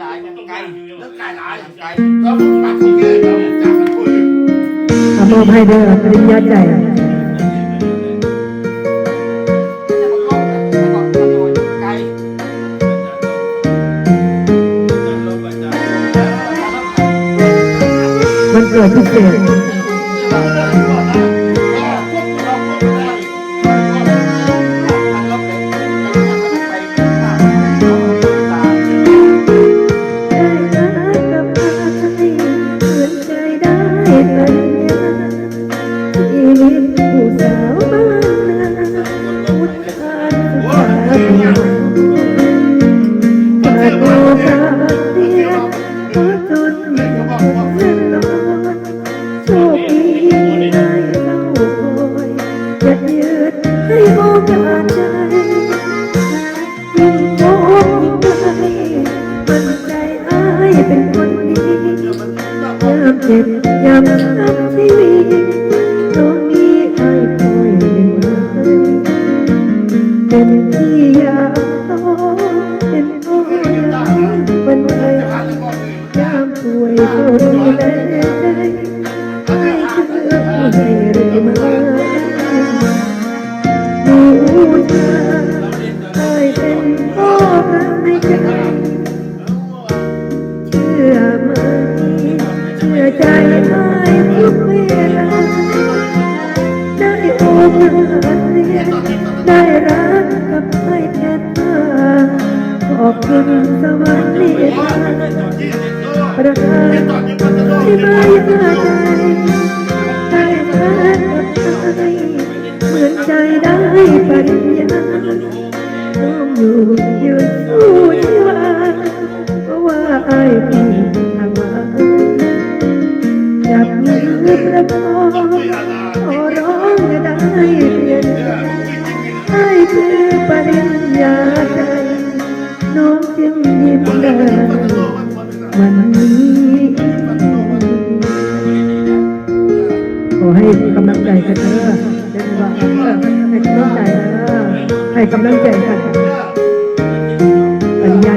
หลายยังไกลเรื่องการหลายไกลก็ผมมาคุยกันแล้วจากกันคุยอามอบให้เด้อปริญญาใจไกลมันเกิดพิเศษได้ ไม่ใจเชื่อไหมเชื่อใจไม่ทุกเวลาได้โอกาสเรียนได้รักกับไอ้แทนตาขอบคุณสวรรค์เมตตาระทานที่มายาใจ สู้ชีวาเพราะว่าไอ้พี่ทำมาจับมือประคองขอร้องอย่าได้เปลี่ยนใจไอ้คือปริญญาใจน้องจึงยิ้มได้วันนี้ขอให้กำลังใจกันเถอะเป็นว่าให้กำลังใจนะให้กำลังใจกัน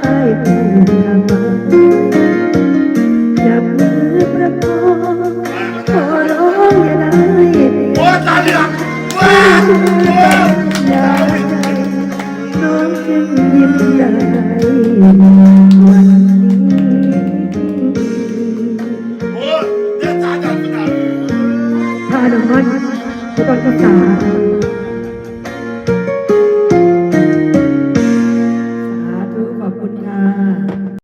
ไอ้ผู้ทำมาจับมือประคองขอร้องอย่าได้เปลี่ยนโอ้ตาเลือกว้าอย่าใจน้องจึงยิ้มได้วันนี้โอ้เดี๋ยวตาจับกันถ้าน้ำมันก็ต้องรักษา